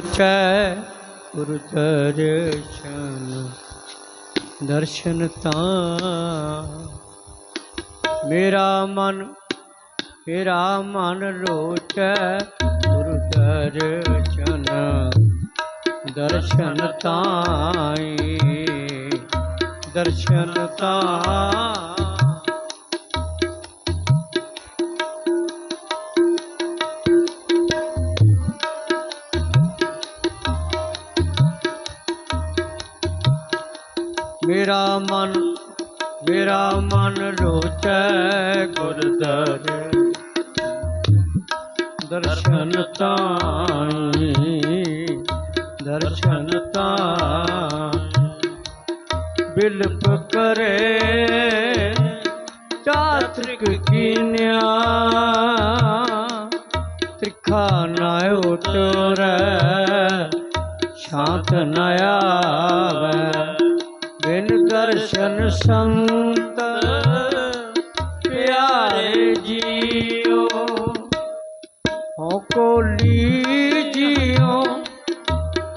ਚੈ ਗੁਰ ਦਰਸ਼ਨ ਦਰਸ਼ਨ ਤਾਂ ਮੇਰਾ ਮਨ ਮੇਰਾ ਮਨ ਲੋਚੈ ਗੁਰ ਦਰਸ਼ਨ ਦਰਸ਼ਨ ਤਾਈ ਦਰਸ਼ਨ ਤਾਂ ਮੇਰਾ ਮਨ ਮੇਰਾ ਮਨ ਰੋਚੈ ਗੁਰ ਦਰ। ਦਰਸ਼ਨ ਤਾਈ ਦਰਸ਼ਨ ਤਾਈ। ਬਿਲਪ ਕਰੇ, ਚਾਤ੍ਰਿਕ ਕੀਨਿਆ। ਤ੍ਰਿਖਾ ਨਾ ਉਤਰੈ ਸ਼ਾਂਤ ਨ ਆਵੈ। ਬਿਨ ਦਰਸ਼ਨ ਸੰਤ ਪਿਆਰੇ ਜੀਓ। ਹੋ ਕੋਲੀ ਜੀਓ,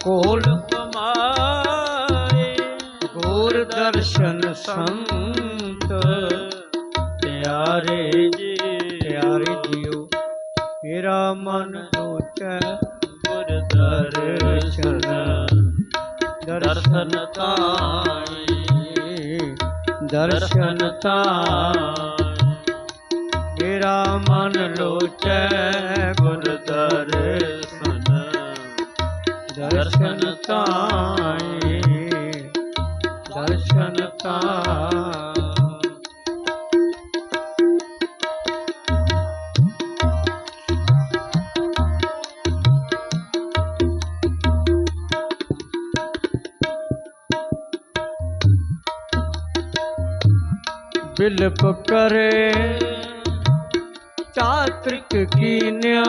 ਕੋਲ ਕਮਾਏ। ਗੁਰ ਦਰਸ਼ਨ ਸੰਤ ਪਿਆਰੇ ਜੀ, ਪਿਆਰੇ ਜੀਓ। ਮੇਰਾ ਮਨ ਲੋਚੈ ਗੁਰ ਦਰਸ਼ਨ। ਦਰਸ਼ਨ ਤਾਈ ਦਰਸ਼ਨ ਤਾਈ ਮੇਰਾ ਮਨ ਲੋਚੈ ਗੁਰ ਦਰਸ਼ਨ। ਦਰਸ਼ਨ ਤਾਈ ਦਰਸ਼ਨ ਤਾਈ ਬਿਲਪ ਕਰੇ। ਚਾਤ੍ਰਿਕ ਕੀ ਨਿਆਇ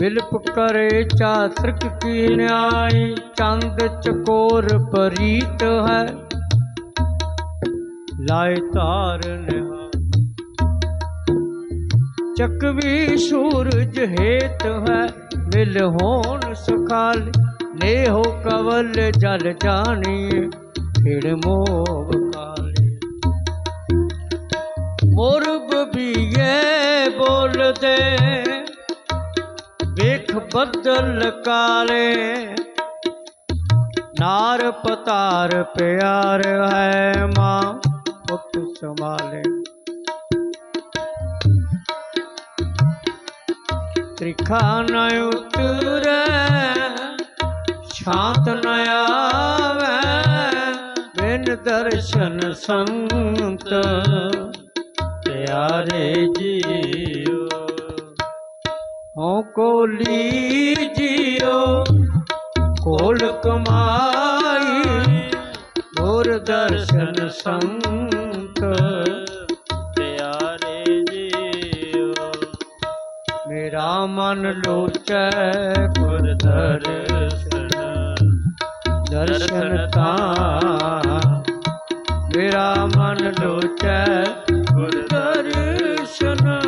ਬਿਲਪ ਕਰੇ, ਚਾਤ੍ਰਿਕ ਕੀ ਨਿਆਇ ਚੰਦ ਚਕੋਰ ਪਰੀਤ ਹੈ। ਲਾਇ ਤਾਰ ਨਿਹਾ ਚਕਵੀ ਸੂਰਜ ਹੇਤ ਹੈ। ਮਿਲ ਹੋਣ ਸੁਖਾਲੀ। ਨੇਹੋ ਕਵਲ ਜਲ ਜਾਣੀ, ਫਿਰ ਮੋਹ ਕਾਲੇ। ਮੁਰਬ ਬੀਏ ਬੋਲਦੇ, ਵੇਖ ਬੱਦਲ ਕਾਲੇ। ਨਾਰ ਪਤਾਰ ਪਿਆਰ ਹੈ ਮਾਂ ਪੁੱਤ ਸੰਭਾਲੇ। ਤ੍ਰਿਖਾ ਨ ਉਤਰੈ ਸ਼ਾਂਤ ਨ ਆਵੈ, ਬਿਨ ਦਰਸ਼ਨ ਸੰਤ। ਪਿਆਰੇ ਜੀਓ, ਹਉ ਕੋਲੀ ਜੀਓ, ਕੋਲ ਕਮਾਈ, ਗੁਰ ਦਰਸ਼ਨ ਸੰਤ। ਪਿਆਰੇ ਜੀਓ, ਮੇਰਾ ਮਨ ਲੋਚੈ ਗੁਰ ਦਰਸ਼ਨ। ਦਰਸ਼ਨ ਤਾਂ ਮੇਰਾ ਮਨ ਲੋਚੈ ਗੁਰ ਦਰਸ਼ਨ।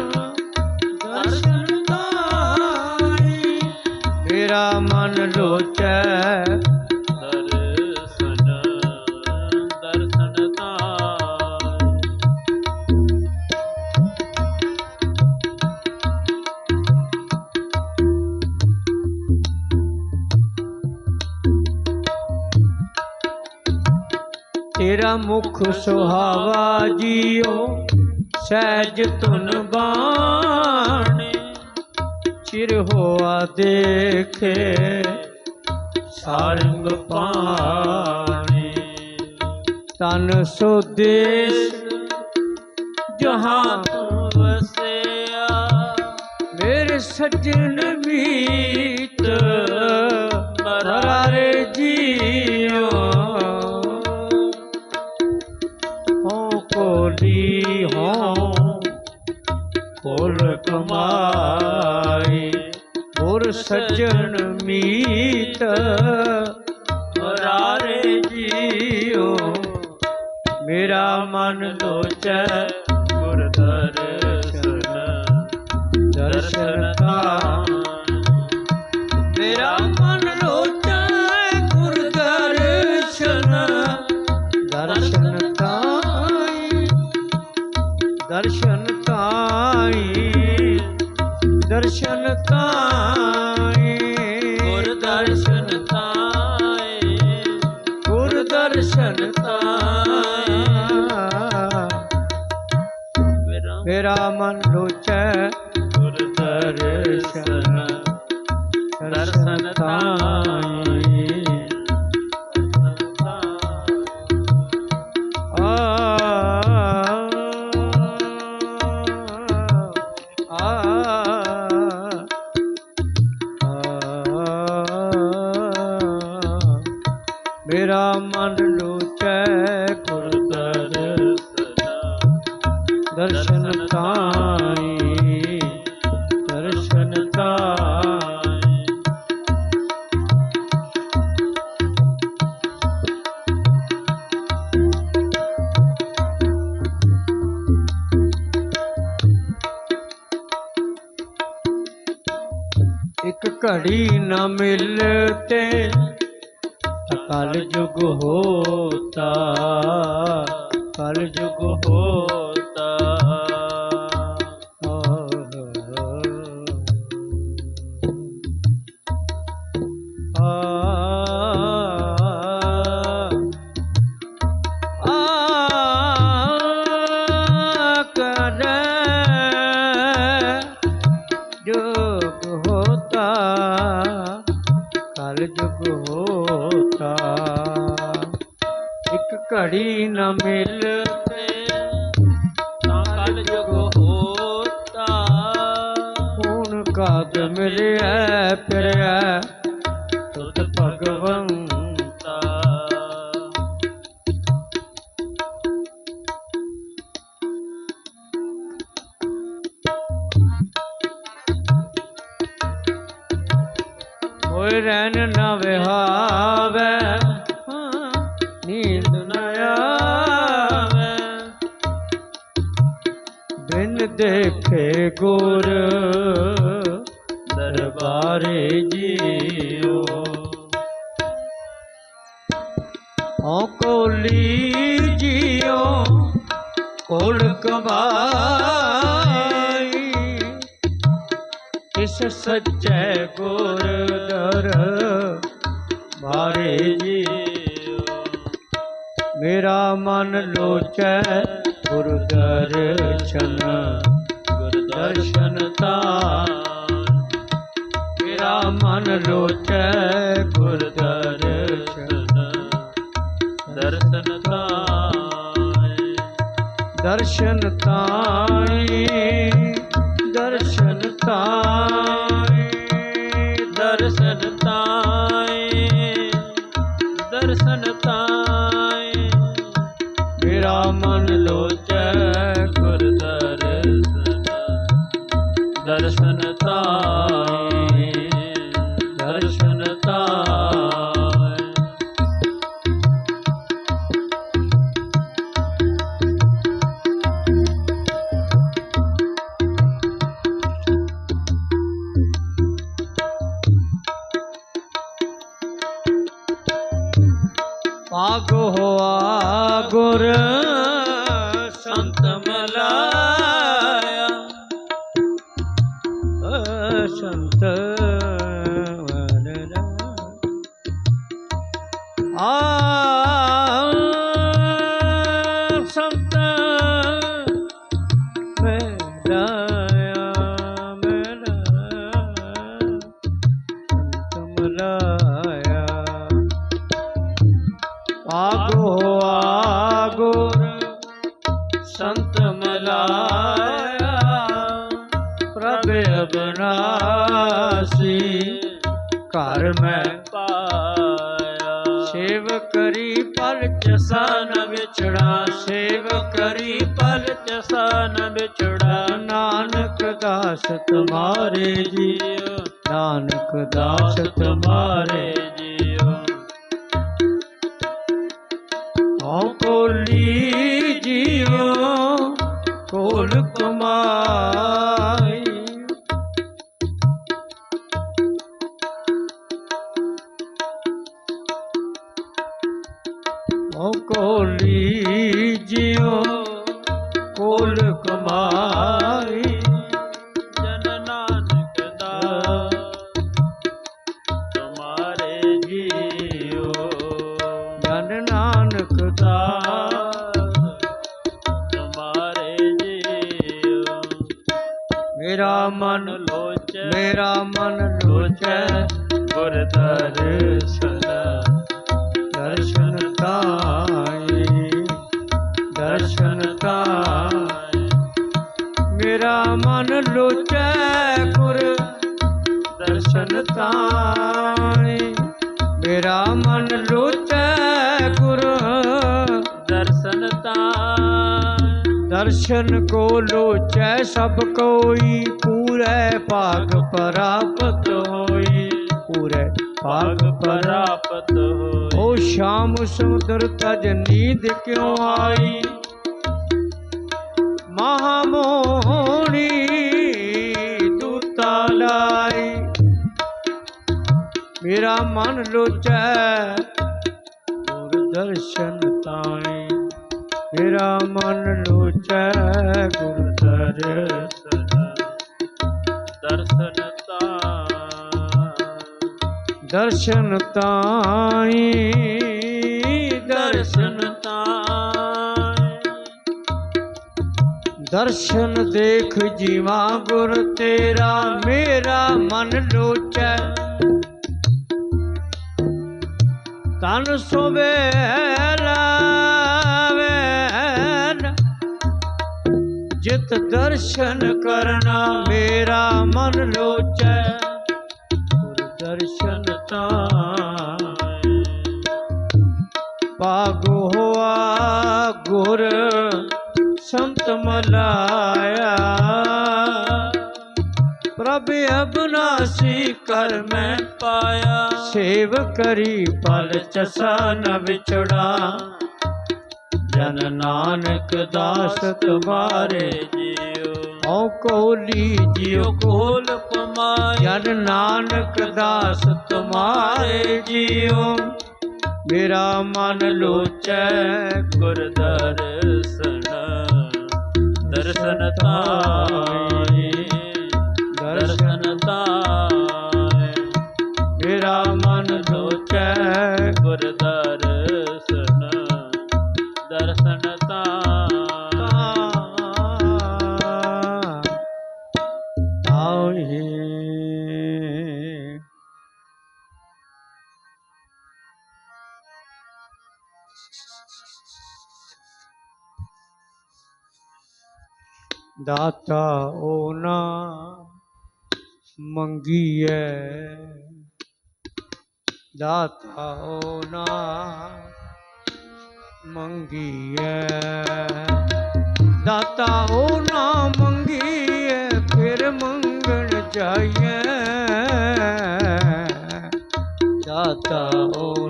ਦਰਸ਼ਨ ਤਾਈ ਮੇਰਾ ਮਨ ਲੋਚੈ ਤੇਰਾ ਮੁਖ ਸੁਹਾਵਾ ਜੀਓ, ਸਹਿਜ ਤੁਨ ਬਾਣੇ। ਚਿਰ ਹੋਆ ਦੇਖੇ, ਸਾਰੰਗ ਪਾਣੀ। ਤਨ ਸੁਦੇਸ਼, ਜਹਾਂ ਤੂੰ ਵਸਿਆ। ਮੇਰੇ ਸੱਜਣ ਵੀ ਸੱਜਣ ਮੀਤ ਮਰਾਰੇ ਜੀਓ। ਮੇਰਾ ਮਨ ਲੋਚੈ ਗੁਰ ਦਰਸ਼ਨ ਦਰਸ਼ਨ ਤਾਂ ਮੇਰਾ ਮਨ ਲੋਚੈ ਗੁਰ ਦਰਸ਼ਨ ਦਰਸ਼ਨ ਤਾਈ ਦਰਸ਼ਨ ਤਾਈ ਦਰਸ਼ਨ ਤਾਈ ਮੇਰਾ ਮਨ ਲੋਚੈ ਗੁਰ ਦਰਸ਼ਨ ਦਰਸ਼ਨ ਆ। ਮੇਰਾ ਮਨ ਘੜੀ ਨਾ ਮਿਲਤੇ ਤਾਂ ਕਲ ਜੁਗ ਹੋਤਾ ਹੁਣ ਕਾਦ ਮਿਲਿਆ ਫਿਰਿਆ ਦੇਖੇ ਗੁਰ, ਦਰਬਾਰੇ ਜੀਓ। ਹਉ ਕੋਲੀ ਜੀਓ, ਕੋਲ ਕਮਾਈ। ਇਸ ਸੱਚੇ ਗੁਰ ਦਰ ਬਾਰੇ ਜੀਓ। ਮੇਰਾ ਮਨ ਲੋਚੈ ਗੁਰ ਦਰਸ਼ਨ ਗੁਰ ਦਰਸ਼ਨ ਤਾਨ ਮੇਰਾ ਮਨ ਲੋਚੈ ਗੁਰ ਦਰਸ਼ਨ ਦਰਸ਼ਨ ਤਾਏ ਦਰਸ਼ਨ ਤਾਈ ಸಂತ ਜੀਵੋ ਦਰਸ਼ਨ ਤਾਈ ਮੇਰਾ ਮਨ ਲੋਚੈ ਗੁਰ ਦਰਸ਼ਨ ਤਾਈ ਮੇਰਾ ਮਨ ਲੋਚੈ ਗੁਰ ਦਰਸ਼ਨ ਤਾਂ ਦਰਸ਼ਨ ਕੋ ਲੋਚੈ, ਸਭ ਕੋਈ ਪੂਰੇ ਭਾਗ ਪ੍ਰਾਪਤ ਹੋਈ। ਪੂਰੇ ਭਾਗ ਪ੍ਰਾਪਤ ਪ੍ਰਾਪਤ ਹੋਈ। ਓ ਸ਼ਾਮ ਸਮੁੰਦਰ ਤਜ ਨੀਂਦ ਕਿਉ ਆਈ? ਮਨ ਲੋਚੈ। ਗੁਰ ਦਰਸ਼ਨ ਤਾਈ ਮੇਰਾ ਮਨ ਲੋਚੈ। ਗੁਰ ਦਰਸ਼ਨ ਦਰਸ਼ਨ ਤਾਂ ਦਰਸ਼ਨ ਤਾਈ ਦਰਸ਼ਨ ਦਰਸ਼ਨ ਦੇਖ ਜੀਵਾ ਗੁਰ ਤੇਰਾ ਮੇਰਾ ਮਨ ਲੋਚੈ। ਤਨ ਸੁਵੇਲਾ ਵੇਨ ਜਿਤ ਦਰਸ਼ਨ ਕਰਨਾ ਮੇਰਾ ਮਨ ਲੋਚੈ। ਗੁਰ ਦਰਸ਼ਨ ਤਾਂ ਭਾਗੋ ਹੋਆ ਗੁਰ ਸੰਤ ਮਲਾਇਆ ਪ੍ਰਭ ਅਬਨਾਸੀ ਕਰ ਮੈਂ ਪਾਇਆ। ਸੇਵ ਕਰੀ ਪਲ ਚਸਾ ਨ ਵਿਛੜਾ। ਜਨ ਨਾਨਕ ਦਾਸ ਤੁਮਾਰੇ ਜੀਉ ਓ ਕੋਲੀ ਜਿਉ ਕੋਲ ਕੋਲ ਜਨ ਨਾਨਕ ਦਾਸ ਤੁਮਾਰੇ ਜੀਉ ਮੇਰਾ ਮਨ ਲੋਚੈ ਗੁਰ ਦਰਸ਼ਨ। ਦਰਸ਼ਨ ਤਾਈ ਦਰਸ਼ਨ ਤਾਈ ਮੇਰਾ ਮਨ ਲੋਚੈ ਗੁਰ ਦਰਸ਼ਨ। ਦਰਸ਼ਨ ਤਾਈ ਆਏ ਦਾਤਾ ਉਹ ਮੰਗੀਐ। ਦਾਤਾ ਉਹ ਨਾ ਮੰਗੀਐ। ਦਾਤਾ ਉਹ ਨਾ ਫਿਰ ਮੰਗਣ ਜਾਈਏ ਦਾਤਾ ਉਹ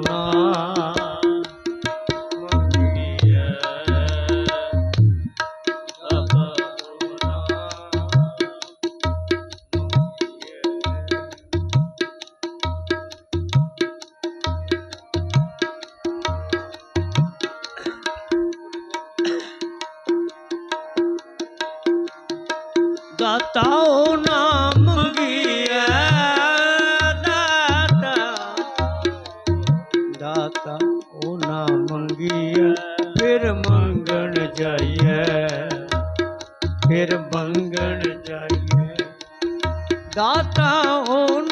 ਦਾਤਾ ਉਹ ਨਾ ਮੰਗੀਐ, ਦਾਤਾ। ਦਾਤਾ ਉਹ ਨਾ ਮੰਗੀਐ, ਫਿਰ ਮੰਗਣ ਜਾਈਐ, ਫਿਰ ਮੰਗਣ ਜਾਈਐ। ਦਾਤਾ ਉਹ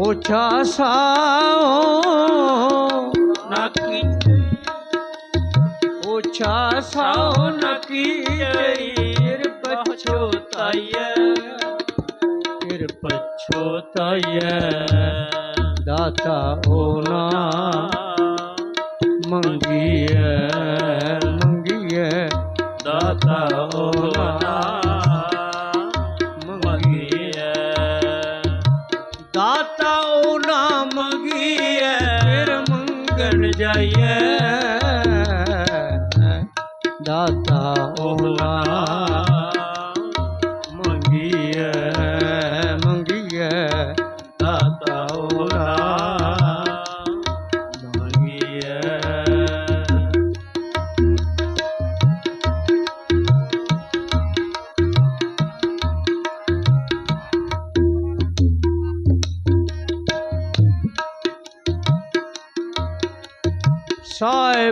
ઓછા સાઓ નાકી ઓછા સાઓ નકી તીર પછોતાય ਫਿਰ પછોતાય દાતા ઓના મંગીએ મંગીએ દાતા ઓના yeah.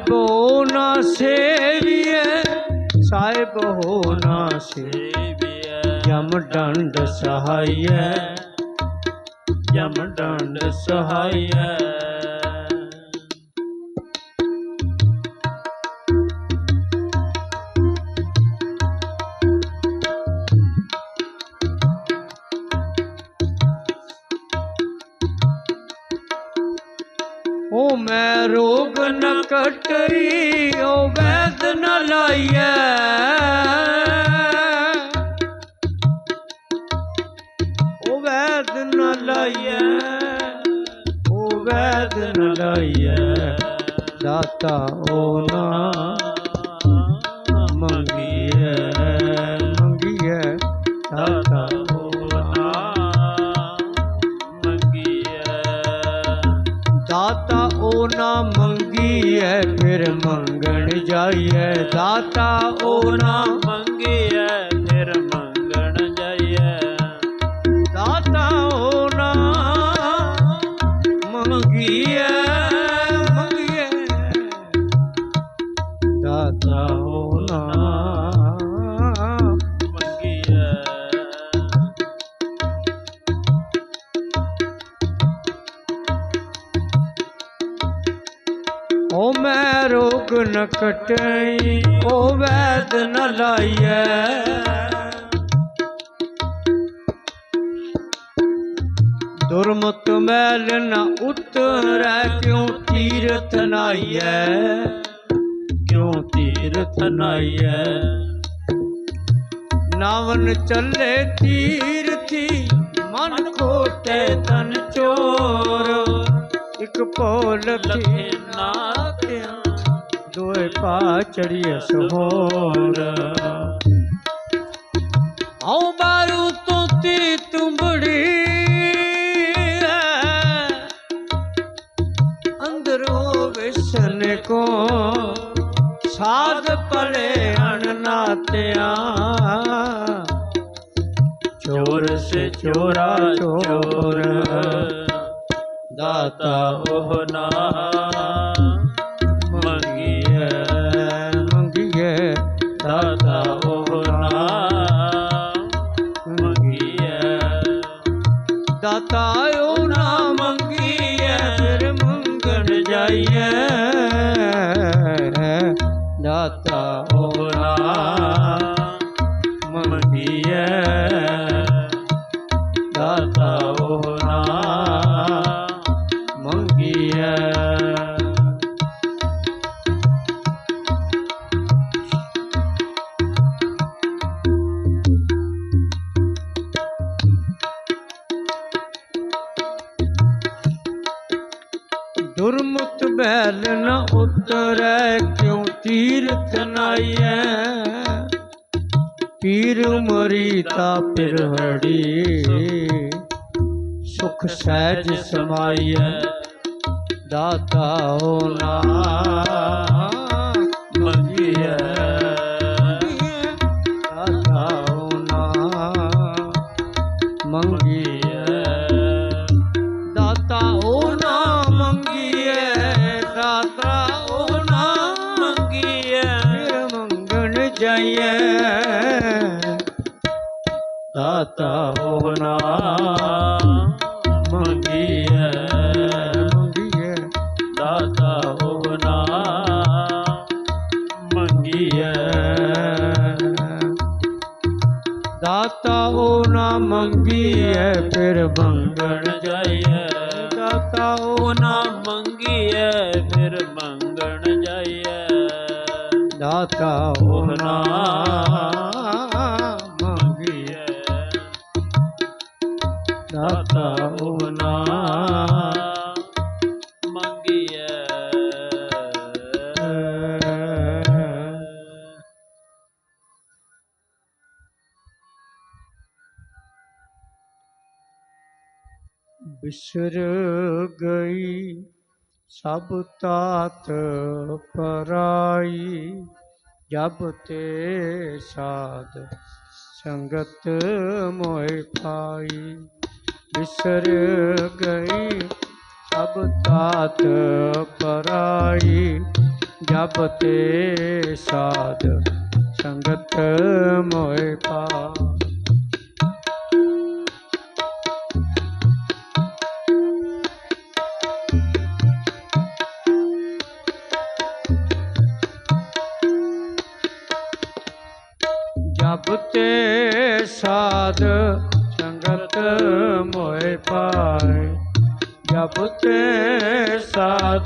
ਸਾਹਿਬ ਹੋ ਨਾ ਸੇਵੀਏ ਸਾਹਿਬ ਹੋ ਨਾ ਸੇ ਜਮ ਡੰਡ ਸਹਾਈਐ ਜਮ ਡੰਡ ਸਹਾਈਐ ਓ ਮੈਂ ਰੋਗ ਨ ਕਟਈ ਓ ਵੈਦ ਨ ਲਾਈਐ। ਓ ਵੈਦ ਨ ਲਾਈਐ, ਓ ਵੈਦ ਨ ਲਾਈਐ। ਦਾਤਾ ਓ ਨਾ ਉਹ ਨਾ ਮੰਗੀਐ, ਫਿਰ ਮੰਗਣ ਜਾਈਐ। ਦਾਤਾ ਉਹ ਨਾ ਦਾਤਾ ਉਹ ਨਾ ਮੰਗੀਐ ਮੰਗੀਐ। ਦਾਤਾ ਉਹ ਨਾ ਨ ਕਟਈ ਓ ਵੈਦ ਨ ਲਾਈਐ। ਦੁਰਮਤ ਮੈਲ ਨ ਉਤਰੈ ਕਿਉ ਤੀਰਥ ਨਾਈਐ? ਕਿਉ ਤੀਰਥ ਨਾਈਐ? ਨਾਵਨ ਚੱਲੇ ਤੀਰਥੀ ਮਨ ਖੋਟੇ ਤਨ ਚੋਰ। ਇਕ ਭੋਲ ਲਖੇ ਨਾਤਿਆ ਦੋਏ ਪਾ ਚੜੀਐ ਸਹੋਰ। ਆਉ ਬਾਰੂ ਤੋਂ ਤੀ ਤੁੰਬੜੀ ਅੰਦਰੋਂ ਵਿਸ਼ਨ ਕੋ ਸਾਧ ਪਲੇ ਅਣਨਾਤਿਆ। ਚੋਰ ਸੇ ਚੋਰਾ ਚੋਰ, ਦਾਤਾ ਉਹ ਤੀਰਥ ਪੀਰ ਮਰੀ ਤਾ ਫਿਰ ਹੜੀ। ਸੁਖ ਸਹਿਜ ਸਮਾਈਐ। ਦਾਤਾ ਹੋ ਨਾ। ਦਾਤਾ ਹੋ ਨਾ ਮੰਗੀਐ ਮੰਗੀਐ ਦਾਤਾ ਉਹ ਨਾ ਮੰਗੀਐ ਦਾਤਾ ਉਹ ਨਾ ਮੰਗੀਐ ਫਿਰ ਮੰਗਣ ਬਿਸਰ ਗਈ, ਸਭ ਤਾਤ ਪਰਾਈ। ਜਬ ਤੇ ਸਾਧ ਸੰਗਤ ਮੋਇ ਪਾਈ, ਬਿਸਰ ਗਈ, ਸਭ ਤਾਤ ਪਰਾਈ। ਜਬ ਤੇ ਸਾਧ ਸੰਗਤ ਮੋਇ ਪਾਈ। ਸਾਧ ਸੰਗਤ ਮੋਇ ਪਾਏ। ਜਬ ਤੇ ਸਾਧ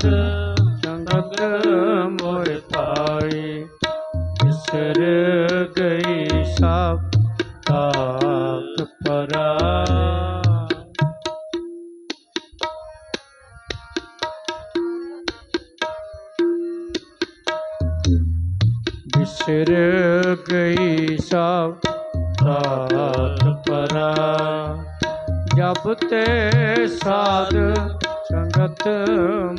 ਸੰਗਤ ਮੋਇ ਪਾਏ। ਬਿਸਰ ਗਈ ਸਭ ਤਾਤ ਪਰਾ। ਬਿਸਰ ਗਈ ਸਭ ਤਾਤ ਪਰਾ ਤੇ ਸਾਧ ਸੰਗਤ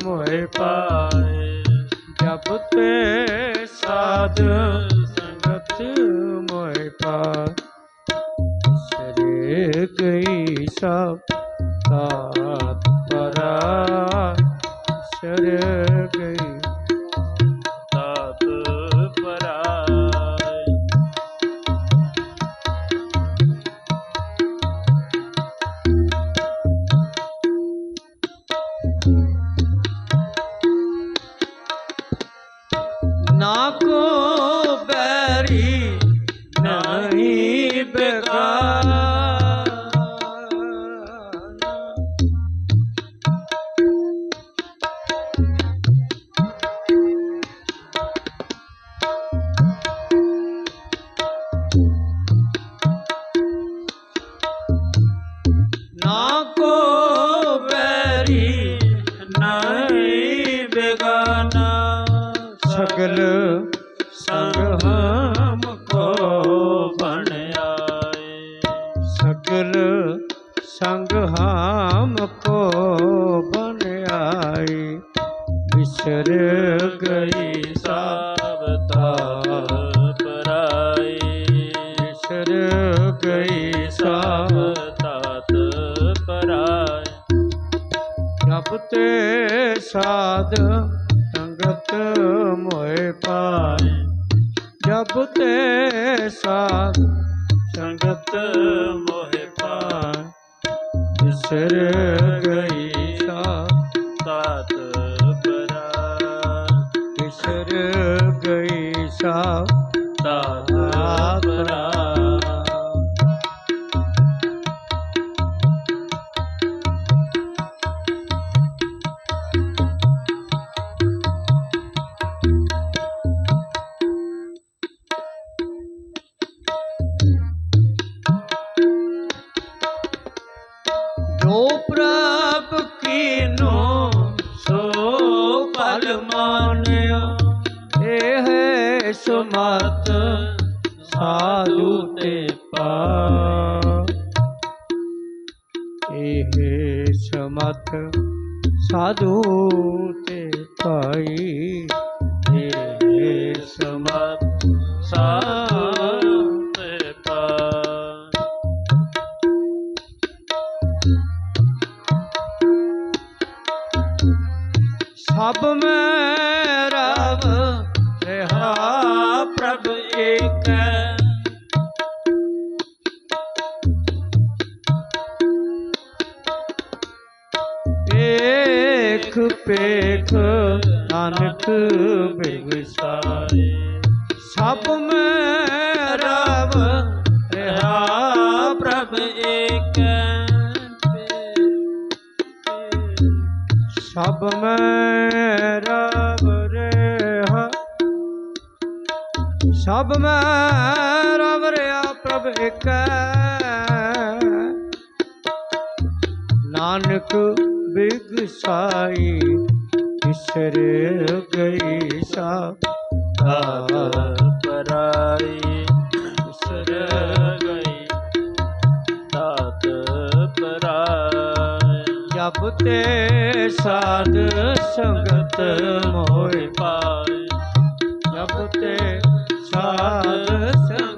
ਮੋਇ ਪਾਏ, ਜਬ ਤੇ ਸਾਧ ਸੰਗਤ ਮੋਇ ਪਾਏ, ਸਰੇ ਗਈ ਸਭ ਤਾਤ ਪਰਾ ਸਰੇ ਗਈ ਹਮ ਕੋ ਕੋ ਬਣ ਆਏ। ਸਗਲ ਸੰਗ ਹਮ ਕੋ ਬਨ ਆਈ ਵਿਸਰ ਗਈ ਸਭ ਤਾਤ ਪਰਾਈ ਵਿਸਰ ਗਈ ਸਭ ਸਭ ਤਾਤ ਪਰਾਈ ਜਬ ਤੇ ਸਾਧ ਸਭ ਮੈਂ ਰਵ ਰਹਾ ਪ੍ਰਭ ਏਕ। ਏਕ ਪੇਖ ਨਾਨਕ ਬਿਗਸਾਰੇ ਗਈ ਪਰਾਈ ਵਿਸਰ ਗਈ ਤਾਤ ਪਰਾਈ ਤੇ ਸਾਧ ਸੰਗਤ ਮੋਹਿ ਪਾਏ, ਜਬ ਤੇ ਸਾਧ ਸੰਗਤ